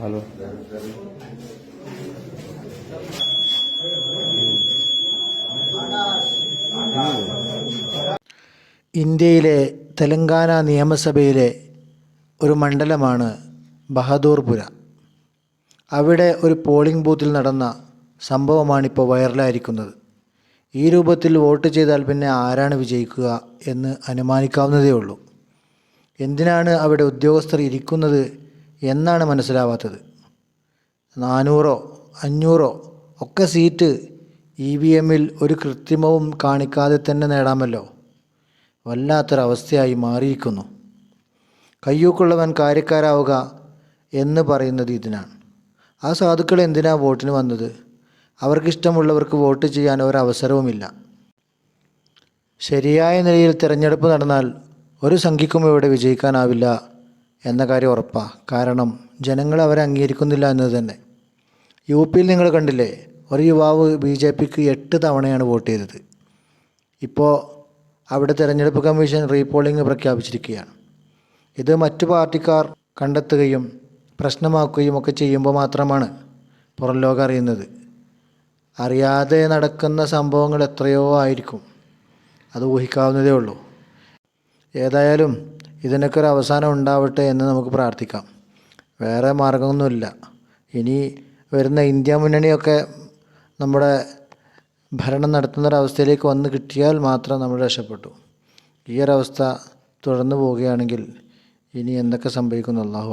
Hello ഇന്ത്യയിലെ തെലങ്കാന നിയമസഭയിലെ ഒരു മണ്ഡലമാണ് ബഹദൂർപുര അവിടെ ഒരു പോളിംഗ് ബൂത്തിൽ നടന്ന സംഭവമാണിപ്പോൾ വൈറലായിരിക്കുന്നത്. ഈ രൂപത്തിൽ വോട്ട് ചെയ്താൽ പിന്നെ ആരാണ് വിജയിക്കുക എന്ന് അനുമാനിക്കാവുന്നതേ ഉള്ളൂ എന്തിനാണ് അവിടെ ഉദ്യോഗസ്ഥർ ഇരിക്കുന്നത് എന്നാണ് മനസ്സിലാവാത്തത്. നാനൂറോ അഞ്ഞൂറോ ഒക്കെ സീറ്റ് ഇ വി എമ്മിൽ ഒരു കൃത്രിമവും കാണിക്കാതെ തന്നെ നേടാമല്ലോ. വല്ലാത്തൊരവസ്ഥയായി മാറിയിരിക്കുന്നു. കയ്യൂക്കുള്ളവൻ കാര്യക്കാരാവുക എന്ന് പറയുന്നത് ഇതിനാണ്. ആ സാധുക്കൾ എന്തിനാ വോട്ടിന് വന്നത്? അവർക്കിഷ്ടമുള്ളവർക്ക് വോട്ട് ചെയ്യാൻ ഒരവസരവുമില്ല. ശരിയായ നിലയിൽ തിരഞ്ഞെടുപ്പ് നടന്നാൽ ഒരു സംഖ്യക്കും ഇവിടെ വിജയിക്കാനാവില്ല എന്ന കാര്യം ഉറപ്പാണ് കാരണം ജനങ്ങൾ അവരെ അംഗീകരിക്കുന്നില്ല എന്നത് തന്നെ. യു പിയിൽ നിങ്ങൾ കണ്ടില്ലേ ഒരു യുവാവ് ബി ജെ പിക്ക് എട്ട് തവണയാണ് വോട്ട് ചെയ്തത്. ഇപ്പോൾ അവിടെ തിരഞ്ഞെടുപ്പ് കമ്മീഷൻ റീപോളിംഗ് പ്രഖ്യാപിച്ചിരിക്കുകയാണ്. ഇത് മറ്റു പാർട്ടിക്കാർ കണ്ടെത്തുകയും പ്രശ്നമാക്കുകയും ഒക്കെ ചെയ്യുമ്പോൾ മാത്രമാണ് പുറം ലോകം അറിയുന്നത്. അറിയാതെ നടക്കുന്ന സംഭവങ്ങൾ എത്രയോ ആയിരിക്കും. അത് ഊഹിക്കാവുന്നതേ ഉള്ളൂ. ഏതായാലും ഇതിനൊക്കെ ഒരു അവസാനം ഉണ്ടാവട്ടെ എന്ന് നമുക്ക് പ്രാർത്ഥിക്കാം. വേറെ മാർഗമൊന്നുമില്ല. ഇനി വരുന്ന ഇന്ത്യ മുന്നണിയൊക്കെ നമ്മുടെ ഭരണം നടത്തുന്നൊരവസ്ഥയിലേക്ക് വന്ന് കിട്ടിയാൽ മാത്രം നമ്മൾ രക്ഷപ്പെട്ടു. ഈ ഒരവസ്ഥ തുടർന്നു പോവുകയാണെങ്കിൽ ഇനി എന്തൊക്കെ സംഭവിക്കുന്നു അള്ളാഹു